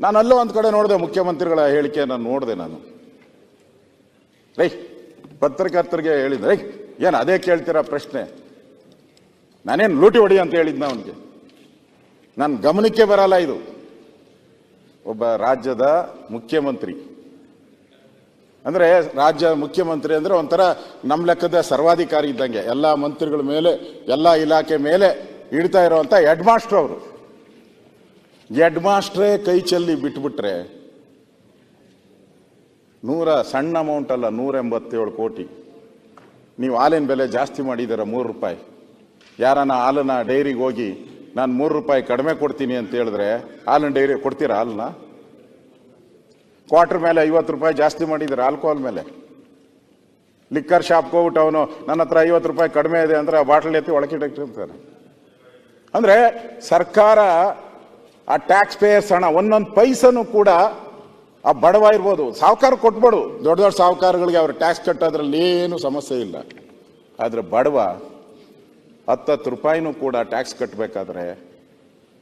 ನಾನು ಅಲ್ಲೋ ಒಂದು ಕಡೆ ನೋಡಿದೆ ಮುಖ್ಯಮಂತ್ರಿಗಳ ಹೇಳಿಕೆ ನಾನು ನೋಡಿದೆ ನಾನು. ರೈ, ಪತ್ರಕರ್ತರಿಗೆ ಹೇಳಿದೆ ರೈ, ಏನು ಅದೇ ಕೇಳ್ತೀರಾ ಪ್ರಶ್ನೆ? ನಾನೇನು ಲೂಟಿ ಹೊಡಿ ಅಂತ ಹೇಳಿದ್ನ ಅವನಿಗೆ? ನನ್ನ ಗಮನಕ್ಕೆ ಬರಲ್ಲ ಇದು. ಒಬ್ಬ ರಾಜ್ಯದ ಮುಖ್ಯಮಂತ್ರಿ. ಅಂದರೆ ರಾಜ್ಯ ಮುಖ್ಯಮಂತ್ರಿ ಅಂದರೆ ಒಂಥರ ನಮ್ಮ ಲೆಕ್ಕದ ಸರ್ವಾಧಿಕಾರಿ ಇದ್ದಂಗೆ. ಎಲ್ಲ ಮಂತ್ರಿಗಳ ಮೇಲೆ, ಎಲ್ಲ ಇಲಾಖೆ ಮೇಲೆ ಇಡ್ತಾ ಇರೋವಂಥ ಹೆಡ್ ಮಾಸ್ಟರ್ ಅವರು. ಹೆಡ್ ಮಾಸ್ಟ್ರೇ ಕೈ ಚೆಲ್ಲಿ ಬಿಟ್ಬಿಟ್ರೆ ನೂರ ಸಣ್ಣ ಅಮೌಂಟ್ ಅಲ್ಲ, ನೂರ ಎಂಬತ್ತೇಳು ಕೋಟಿ. ನೀವು ಹಾಲಿನ ಬೆಲೆ ಜಾಸ್ತಿ ಮಾಡಿದ್ದೀರ, ಮೂರು ರೂಪಾಯಿ. ಯಾರನ್ನ ಹಾಲನ್ನ ಡೈರಿಗೆ ಹೋಗಿ, ನಾನು ಮೂರು ರೂಪಾಯಿ ಕಡಿಮೆ ಕೊಡ್ತೀನಿ ಅಂತ ಹೇಳಿದ್ರೆ ಹಾಲಿನ ಡೈರಿ ಕೊಡ್ತೀರಾ ಹಾಲನ್ನ? ಕ್ವಾರ್ಟರ್ ಮೇಲೆ ಐವತ್ತು ರೂಪಾಯಿ ಜಾಸ್ತಿ ಮಾಡಿದ್ದಾರೆ ಆಲ್ಕೋಹಾಲ್ ಮೇಲೆ. ಲಿಕ್ಕರ್ ಶಾಪ್ಗೆ ಹೋಗ್ಬಿಟ್ಟು ಅವನು, ನನ್ನ ಹತ್ರ ಐವತ್ತು ರೂಪಾಯಿ ಕಡಿಮೆ ಇದೆ ಅಂದ್ರೆ ಆ ಬಾಟಲ್ ಎತ್ತಿ ಒಳಕಿಟ್ಟಿರ್ತಾನೆ ಅಂದ್ರೆ ಸರ್ಕಾರ ಆ ಟ್ಯಾಕ್ಸ್ ಪೇಯರ್ಸ್ ಹಣ, ಒಂದೊಂದು ಪೈಸನು ಕೂಡ ಆ ಬಡವ ಇರ್ಬೋದು. ಸಾಹುಕಾರ ಕೊಟ್ಬಿಡು. ದೊಡ್ಡ ದೊಡ್ಡ ಸಾಹುಕಾರಗಳಿಗೆ ಅವ್ರ ಟ್ಯಾಕ್ಸ್ ಕಟ್ಟೋದ್ರಲ್ಲಿ ಏನು ಸಮಸ್ಯೆ ಇಲ್ಲ. ಆದರೆ ಬಡವ ಹತ್ತತ್ತು ರೂಪಾಯಿನೂ ಕೂಡ ಟ್ಯಾಕ್ಸ್ ಕಟ್ಟಬೇಕಾದ್ರೆ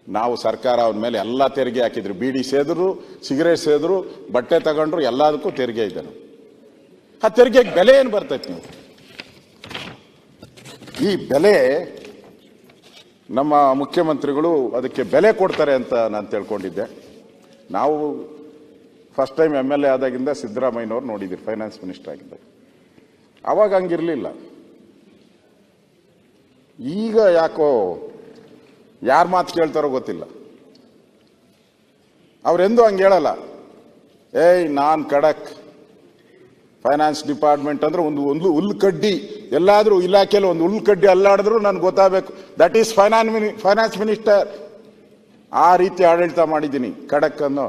ನಾವು ಸರ್ಕಾರ ಅವ್ರ ಮೇಲೆ ಎಲ್ಲ ತೆರಿಗೆ ಹಾಕಿದ್ರು. ಬೀಡಿ ಸೇದ್ರು, ಸಿಗರೇಟ್ ಸೇದ್ರು, ಬಟ್ಟೆ ತಗೊಂಡ್ರು, ಎಲ್ಲದಕ್ಕೂ ತೆರಿಗೆ ಇದೆ. ಆ ತೆರಿಗೆಗೆ ಬೆಲೆ ಏನು ಬರ್ತೈತೆ ನೀವು? ಈ ಬೆಲೆ ನಮ್ಮ ಮುಖ್ಯಮಂತ್ರಿಗಳು ಅದಕ್ಕೆ ಬೆಲೆ ಕೊಡ್ತಾರೆ ಅಂತ ನಾನು ತಿಳ್ಕೊಂಡಿದ್ದೆ. ನಾವು first time M L A ಆದಾಗಿಂದ ಸಿದ್ದರಾಮಯ್ಯನವ್ರು ನೋಡಿದ್ದೀರಿ ಫೈನಾನ್ಸ್ ಮಿನಿಸ್ಟರ್ ಆಗಿದ್ದಾಗ. ಅವಾಗ ಹಂಗಿರಲಿಲ್ಲ. ಈಗ ಯಾಕೋ ಯಾರ ಮಾತು ಕೇಳ್ತಾರೋ ಗೊತ್ತಿಲ್ಲ. ಅವರೆಂದು ಹಂಗೆ ಹೇಳಲ್ಲ. ಏಯ್, ನಾನು ಖಡಕ್. ಫೈನಾನ್ಸ್ ಡಿಪಾರ್ಟ್ಮೆಂಟ್ ಅಂದ್ರೆ ಒಂದು ಒಂದು ಹುಲ್ಲು ಕಡ್ಡಿ ಎಲ್ಲಾದ್ರೂ ಇಲಾಖೆಯಲ್ಲಿ ಒಂದು ಹುಲ್ಲು ಕಡ್ಡಿ ಅಲ್ಲಾಡಿದ್ರು ನನಗೆ ಗೊತ್ತಾಗಬೇಕು. That is finan finance minister ಆ ರೀತಿ ಆಡಳಿತ ಮಾಡಿದ್ದೀನಿ ಖಡಕ್ ಅನ್ನೋ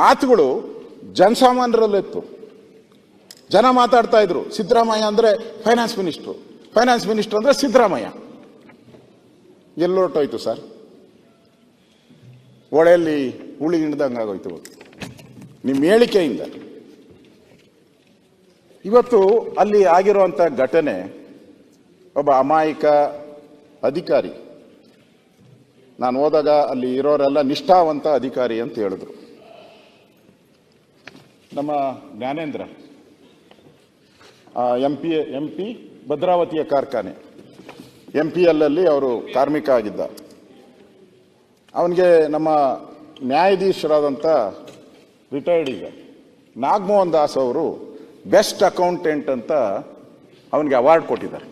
ಮಾತುಗಳು ಜನಸಾಮಾನ್ಯರಲ್ಲಿತ್ತು ಜನ ಮಾತಾಡ್ತಾ ಇದ್ರು. ಸಿದ್ದರಾಮಯ್ಯ ಅಂದರೆ ಫೈನಾನ್ಸ್ ಮಿನಿಸ್ಟ್ರು ಫೈನಾನ್ಸ್ ಮಿನಿಸ್ಟರ್ ಅಂದರೆ ಸಿದ್ದರಾಮಯ್ಯ. ಎಲ್ಲೊರಟೋಯ್ತು ಸರ್? ಹೊಳೆಯಲ್ಲಿ ಹುಳಿ ಹಿಡ್ದಂಗೆ ಆಗೋಯ್ತು. ನಿಮ್ಮ ಹೇಳಿಕೆಯಿಂದ. ಇವತ್ತು ಅಲ್ಲಿ ಆಗಿರುವಂಥ ಘಟನೆ ಒಬ್ಬ ಅಮಾಯಕ ಅಧಿಕಾರಿ. ನಾನು ಹೋದಾಗ ಅಲ್ಲಿ ಇರೋರೆಲ್ಲ ನಿಷ್ಠಾವಂತ ಅಧಿಕಾರಿ ಅಂತ ಹೇಳಿದ್ರು. ನಮ್ಮ Jnanendra M P M P ಭದ್ರಾವತಿಯ ಕಾರ್ಖಾನೆ. ಎಂ ಪಿ ಅಲ್ಲಿ ಅವರು ಕಾರ್ಮಿಕ ಆಗಿದ್ದ. ಅವನಿಗೆ ನಮ್ಮ ನ್ಯಾಯಾಧೀಶರಾದಂಥ ರಿಟೈರ್ಡ್ ಈಗ ನಾಗಮೋಹನ್ ದಾಸ್ ಅವರು ಬೆಸ್ಟ್ ಅಕೌಂಟೆಂಟ್ ಅಂತ ಅವನಿಗೆ ಅವಾರ್ಡ್ ಕೊಟ್ಟಿದ್ದಾರೆ.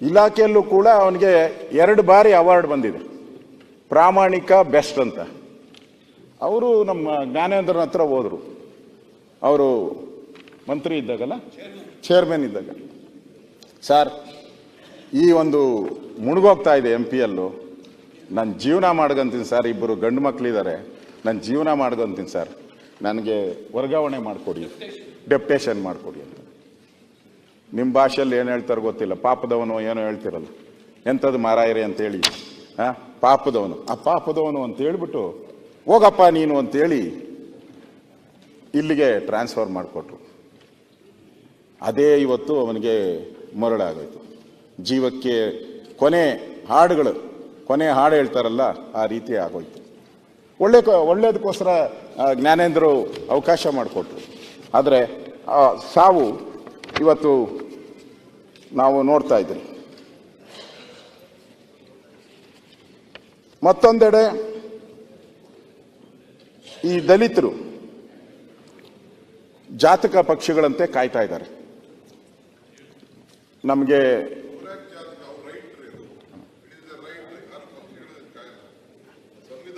ಇಲಾಖೆಯಲ್ಲೂ ಕೂಡ ಅವನಿಗೆ ಎರಡು ಬಾರಿ ಅವಾರ್ಡ್ ಬಂದಿದೆ. ಪ್ರಾಮಾಣಿಕ ಬೆಸ್ಟ್ ಅಂತ. ಅವರು ನಮ್ಮ ಜ್ಞಾನೇಂದ್ರನ ಹತ್ರ ಹೋದರು. ಅವರು ಮಂತ್ರಿ ಇದ್ದಾಗಲ್ಲ? ಚೇರ್ಮನ್ ಇದ್ದಾಗ. ಸರ್ ಈ ಒಂದು ಮುಳುಗೋಗ್ತಾ ಇದೆ ಎಂ ಪಿ ಎಲ್ಲು ನಾನು ಜೀವನ ಮಾಡ್ಕೊಂತೀನಿ ಸರ್ ಇಬ್ಬರು ಗಂಡು ಮಕ್ಕಳಿದ್ದಾರೆ ನಾನು ಜೀವನ ಮಾಡ್ಕೊಂತೀನಿ ಸರ್ ನನಗೆ ವರ್ಗಾವಣೆ ಮಾಡಿಕೊಡಿ, ಡೆಪ್ಟೇಷನ್ ಮಾಡಿಕೊಡಿ ಅಂತ. ನಿಮ್ಮ ಭಾಷೆಯಲ್ಲಿ ಏನು ಹೇಳ್ತಾರೆ ಗೊತ್ತಿಲ್ಲ, ಪಾಪದವನು ಏನೋ ಹೇಳ್ತಿರಲ್ಲ. ಎಂಥದ್ದು ಮಾರಾಯರೆ ಅಂತೇಳಿ ಹಾಂ ಪಾಪದವನು. ಆ ಪಾಪದವನು ಅಂತ ಹೇಳ್ಬಿಟ್ಟು, ಹೋಗಪ್ಪ ನೀನು ಅಂತೇಳಿ ಇಲ್ಲಿಗೆ ಟ್ರಾನ್ಸ್ಫರ್ ಮಾಡಿಕೊಟ್ರು. ಅದೇ ಇವತ್ತು ಅವನಿಗೆ ಮರಳಾಗೋಯ್ತು. ಜೀವಕ್ಕೆ ಕೊನೆ ಹಾಡುಗಳು, ಕೊನೆ ಹಾಡು ಹೇಳ್ತಾರಲ್ಲ, ಆ ರೀತಿ ಆಗೋಯ್ತು. ಒಳ್ಳೆ ಒಳ್ಳೇದಕ್ಕೋಸ್ಕರ ಜ್ಞಾನೇಂದ್ರರು ಜ್ಞಾನೇಂದ್ರು ಅವಕಾಶ ಮಾಡಿಕೊಟ್ರು. ಆದರೆ ಸಾವು ಇವತ್ತು ನಾವು ನೋಡ್ತಾ ಇದ್ದೀವಿ ಮತ್ತೊಂದೆಡೆ, ಈ ದಲಿತರು ಜಾತಕ ಪಕ್ಷಿಗಳಂತೆ ಕಾಯ್ತಾ ಇದ್ದಾರೆ. ನಮಗೆ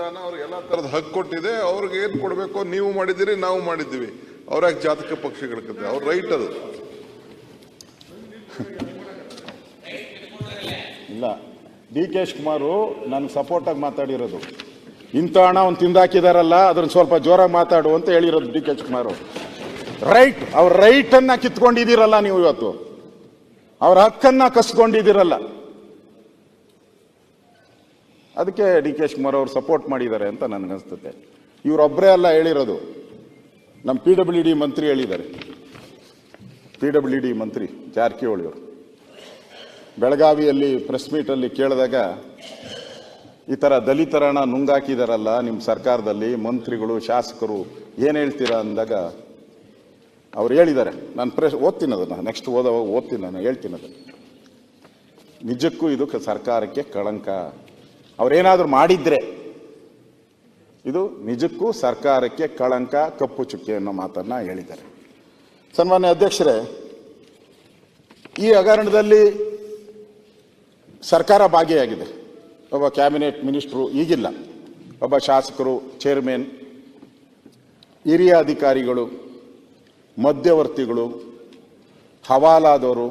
ಸಂವಿಧಾನ ಅವ್ರಿಗೆ ಎಲ್ಲ ತರದ ಹಕ್ಕು ಕೊಟ್ಟಿದೆ, ಅವ್ರಿಗೆ ಏನ್ ಕೊಡ್ಬೇಕು ನೀವು ಮಾಡಿದ್ದೀರಿ, ನಾವು ಮಾಡಿದ್ದೀವಿ. ಯಾಕೆ ಜಾತಕ ಪಕ್ಷಿಗಳಕ್ಕಂತೆ ಅವ್ರ ರೈಟ್ ಅದು. ಇಲ್ಲ, ಡಿ ಕೆ ಶಿವಕುಮಾರು ನನ್ಗೆ ಸಪೋರ್ಟಾಗಿ ಮಾತಾಡಿರೋದು. ಇಂಥ ಹಣ ಅವ್ನು ತಿಂದಾಕಿದಾರಲ್ಲ ಅದನ್ನ ಸ್ವಲ್ಪ ಜೋರಾಗಿ ಮಾತಾಡು ಅಂತ ಹೇಳಿರೋದು ಡಿ ಕೆ ಕುಮಾರು ರೈಟ್ ಅವ್ರ ರೈಟ್ ಅನ್ನ ಕಿತ್ಕೊಂಡಿದ್ದೀರಲ್ಲ ನೀವು ಇವತ್ತು. ಅವ್ರ ಹಕ್ಕನ್ನ ಕಸ್ಕೊಂಡಿದ್ದೀರಲ್ಲ. ಅದಕ್ಕೆ ಡಿ ಕೆ ಶಿವಕುಮಾರ್ ಅವರು ಸಪೋರ್ಟ್ ಮಾಡಿದ್ದಾರೆ ಅಂತ ನನಗನ್ಸ್ತತೆ ಇವರೊಬ್ಬರೇ ಅಲ್ಲ ಹೇಳಿರೋದು. ನಮ್ಮ ಪಿ ಡಬ್ಲ್ಯೂ ಡಿ ಮಂತ್ರಿ ಹೇಳಿದ್ದಾರೆ. ಪಿ ಡಬ್ಲ್ಯೂ ಡಿ ಮಂತ್ರಿ ಜಾರಕಿಹೊಳಿ ಅವರು. ಬೆಳಗಾವಿಯಲ್ಲಿ ಪ್ರೆಸ್ ಮೀಟಲ್ಲಿ ಕೇಳಿದಾಗ, ಈ ಥರ ದಲಿತರನ್ನ ನುಂಗಾಕಿದಾರಲ್ಲ ನಿಮ್ಮ ಸರ್ಕಾರದಲ್ಲಿ ಮಂತ್ರಿಗಳು, ಶಾಸಕರು ಏನು ಹೇಳ್ತೀರಾ ಅಂದಾಗ ಅವ್ರು ಹೇಳಿದ್ದಾರೆ. ನಾನು ಪ್ರೆಸ್ ಓದ್ತೀನಿ ಅದನ್ನು. ನೆಕ್ಸ್ಟ್ ಓದೋವಾಗ ಓದ್ತೀನಿ ನಾನು, ಹೇಳ್ತೀನಿ ಅದನ್ನು. ನಿಜಕ್ಕೂ ಇದು ಸರ್ಕಾರಕ್ಕೆ ಕಳಂಕ. ಅವ್ರೇನಾದರೂ ಮಾಡಿದ್ರೆ ಇದು ನಿಜಕ್ಕೂ ಸರ್ಕಾರಕ್ಕೆ ಕಳಂಕ, ಕಪ್ಪು ಚುಕ್ಕೆ ಅನ್ನೋ ಮಾತನ್ನು ಹೇಳಿದ್ದಾರೆ. ಸನ್ಮಾನ್ಯ ಅಧ್ಯಕ್ಷರೇ, ಈ ಹಗರಣದಲ್ಲಿ ಸರ್ಕಾರ ಭಾಗಿಯಾಗಿದೆ. ಒಬ್ಬ ಕ್ಯಾಬಿನೆಟ್ ಮಿನಿಸ್ಟ್ರು ಈಗಿಲ್ಲ. ಒಬ್ಬ ಶಾಸಕರು, ಚೇರ್ಮನ್, ಹಿರಿಯ ಅಧಿಕಾರಿಗಳು, ಮಧ್ಯವರ್ತಿಗಳು, ಹವಾಲಾದವರು,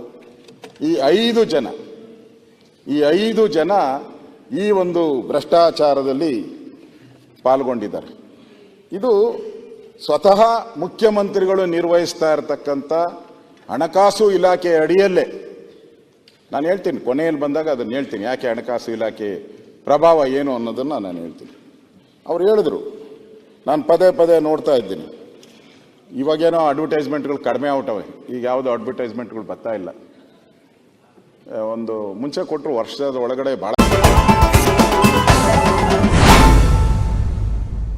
ಈ ಐದು ಜನ, ಈ ಐದು ಜನ ಈ ಒಂದು ಭ್ರಷ್ಟಾಚಾರದಲ್ಲಿ ಪಾಲ್ಗೊಂಡಿದ್ದಾರೆ. ಇದು ಸ್ವತಃ ಮುಖ್ಯಮಂತ್ರಿಗಳು ನಿರ್ವಹಿಸ್ತಾ ಇರತಕ್ಕಂಥ ಹಣಕಾಸು ಇಲಾಖೆ ಅಡಿಯಲ್ಲೇ. ನಾನು ಹೇಳ್ತೀನಿ, ಕೊನೆಯಲ್ಲಿ ಬಂದಾಗ ಅದನ್ನು ಹೇಳ್ತೀನಿ, ಯಾಕೆ ಹಣಕಾಸು ಇಲಾಖೆ ಪ್ರಭಾವ ಏನು ಅನ್ನೋದನ್ನು ನಾನು ಹೇಳ್ತೀನಿ. ಅವ್ರು ಹೇಳಿದ್ರು, ನಾನು ಪದೇ ಪದೇ ನೋಡ್ತಾ ಇದ್ದೀನಿ. ಇವಾಗೇನೋ ಅಡ್ವರ್ಟೈಸ್ಮೆಂಟ್ಗಳು ಕಡಿಮೆ ಆಗ್ಬಿಟ್ಟವೆ, ಈಗ ಯಾವುದೋ ಅಡ್ವರ್ಟೈಸ್ಮೆಂಟ್ಗಳು ಬರ್ತಾ ಇಲ್ಲ. ಒಂದು ಮುಂಚೆ ಕೊಟ್ಟರು ವರ್ಷದ ಒಳಗಡೆ ಭಾಳ Thank you.